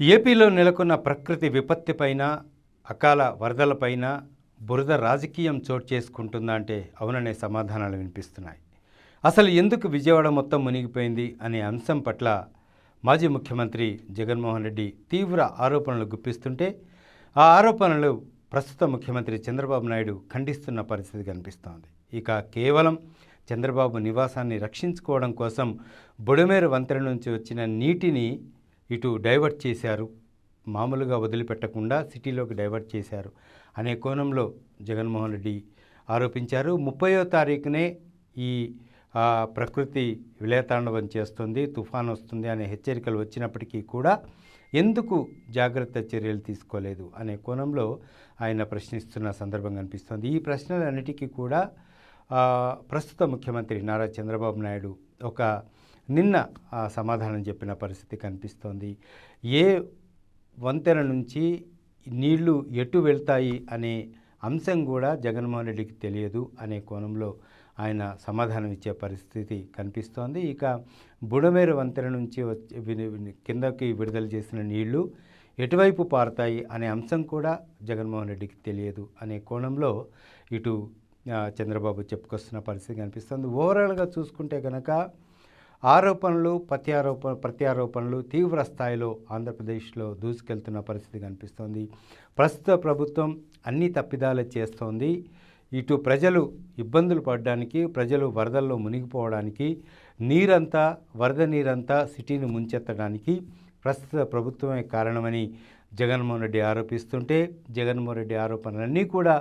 ఏపీలో నెలకొన్న ప్రకృతి విపత్తిపైన అకాల వరదలపైన బురద రాజకీయం చోటు చేసుకుంటుందా అంటే అవుననే సమాధానాలు వినిపిస్తున్నాయి. అసలు ఎందుకు విజయవాడ మొత్తం మునిగిపోయింది అనే అంశం పట్ల మాజీ ముఖ్యమంత్రి జగన్మోహన్ రెడ్డి తీవ్ర ఆరోపణలు గుప్పిస్తుంటే ఆ ఆరోపణలు ప్రస్తుత ముఖ్యమంత్రి చంద్రబాబు నాయుడు ఖండిస్తున్న పరిస్థితి కనిపిస్తోంది. ఇక కేవలం చంద్రబాబు నివాసాన్ని రక్షించుకోవడం కోసం బుడమేరు వంతెన నుంచి వచ్చిన నీటిని ఇటు డైవర్ట్ చేశారు. మామూలుగా వదిలిపెట్టకుండా సిటీలోకి డైవర్ట్ చేశారు. అనే కోణంలో జగన్మోహన్ రెడ్డి ఆరోపించారు. ముప్పయో తారీఖునే ఈ ప్రకృతి విలయతాండవం చేస్తుంది తుఫాన్ వస్తుంది అనే హెచ్చరికలు వచ్చినప్పటికీ కూడా ఎందుకు జాగ్రత్త చర్యలు తీసుకోలేదు అనే కోణంలో ఆయన ప్రశ్నిస్తున్న సందర్భం కనిపిస్తోంది. ఈ ప్రశ్నలన్నిటికీ కూడా ప్రస్తుత ముఖ్యమంత్రి నారా చంద్రబాబు నాయుడు ఒక నిన్న ఆ, సమాధానం చెప్పిన పరిస్థితి కనిపిస్తోంది. ఏ వంతెన నుంచి నీళ్ళు ఎటు వెళ్తాయి అనే అంశం కూడా జగన్మోహన్ రెడ్డికి తెలియదు అనే కోణంలో ఆయన సమాధానం ఇచ్చే పరిస్థితి కనిపిస్తోంది. ఇక బుడమేరు వంతెన నుంచి కిందకి విడుదల చేసిన నీళ్ళు ఎటువైపు పారుతాయి అనే అంశం కూడా జగన్మోహన్ రెడ్డికి తెలియదు అనే కోణంలో ఇటు చంద్రబాబు చెప్పుకొస్తున్న పరిస్థితి కనిపిస్తుంది. ఓవరాల్గా చూసుకుంటే కనుక ఆరోపణలు ప్రత్యారోపణ ప్రత్యారోపణలు తీవ్ర స్థాయిలో ఆంధ్రప్రదేశ్లో దూసుకెళ్తున్న పరిస్థితి కనిపిస్తోంది. ప్రస్తుత ప్రభుత్వం అన్ని తప్పిదాలు చేస్తోంది. ఇటు ప్రజలు ఇబ్బందులు పడడానికి ప్రజలు వరదల్లో మునిగిపోవడానికి నీరంతా వరద నీరంతా సిటీని ముంచెత్తడానికి ప్రస్తుత ప్రభుత్వమే కారణమని జగన్మోహన్ రెడ్డి ఆరోపిస్తుంటే జగన్మోహన్ రెడ్డి ఆరోపణలన్నీ కూడా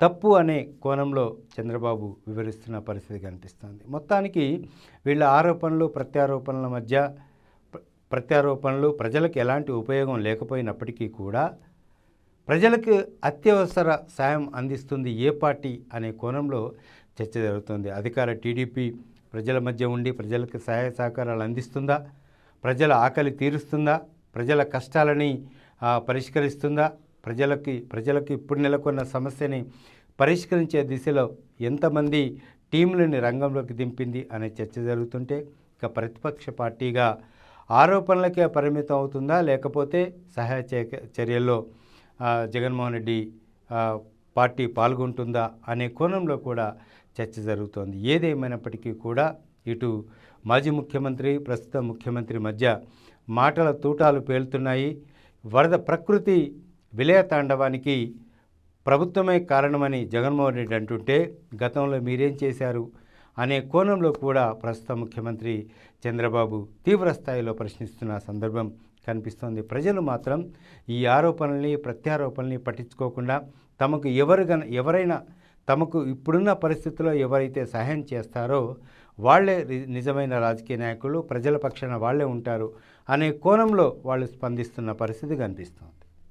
తప్పు అనే కోణంలో చంద్రబాబు వివరిస్తున్న పరిస్థితి కనిపిస్తుంది. మొత్తానికి వీళ్ళ ఆరోపణలు ప్రత్యారోపణల మధ్య ప్రత్యారోపణలు ప్రజలకు ఎలాంటి ఉపయోగం లేకపోయినప్పటికీ కూడా ప్రజలకు అత్యవసర సాయం అందిస్తుంది ఏ పార్టీ అనే కోణంలో చర్చ జరుగుతుంది. అధికార టీడీపీ ప్రజల మధ్య ఉండి ప్రజలకు సహాయ సహకారాలు అందిస్తుందా? ప్రజల ఆకలి తీరుస్తుందా? ప్రజల కష్టాలని పరిష్కరిస్తుందా? ప్రజలకి ప్రజలకు ఇప్పుడు నెలకొన్న సమస్యని పరిష్కరించే దిశలో ఎంతమంది టీంలని రంగంలోకి దింపింది అనే చర్చ జరుగుతుంటే ఇక ప్రతిపక్ష పార్టీగా ఆరోపణలకే పరిమితం అవుతుందా? లేకపోతే సహాయ చర్యల్లో జగన్మోహన్ రెడ్డి పార్టీ పాల్గొంటుందా అనే కోణంలో కూడా చర్చ జరుగుతోంది. ఏదేమైనప్పటికీ కూడా ఇటు మాజీ ముఖ్యమంత్రి ప్రస్తుత ముఖ్యమంత్రి మధ్య మాటల తూటాలు పేలుతున్నాయి. వరద ప్రకృతి విలయతాండవానికి ప్రభుత్వమే కారణమని జగన్మోహన్ రెడ్డి అంటుంటే గతంలో మీరేం చేశారు అనే కోణంలో కూడా ప్రస్తుత ముఖ్యమంత్రి చంద్రబాబు తీవ్రస్థాయిలో ప్రశ్నిస్తున్న సందర్భం కనిపిస్తోంది. ప్రజలు మాత్రం ఈ ఆరోపణల్ని ప్రత్యారోపణల్ని పట్టించుకోకుండా తమకు ఎవరు ఎవరైనా తమకు ఇప్పుడున్న పరిస్థితుల్లో ఎవరైతే సహాయం చేస్తారో వాళ్ళే నిజమైన రాజకీయ నాయకులు ప్రజల పక్షాన వాళ్ళే ఉంటారు అనే కోణంలో వాళ్ళు స్పందిస్తున్న పరిస్థితి కనిపిస్తుంది.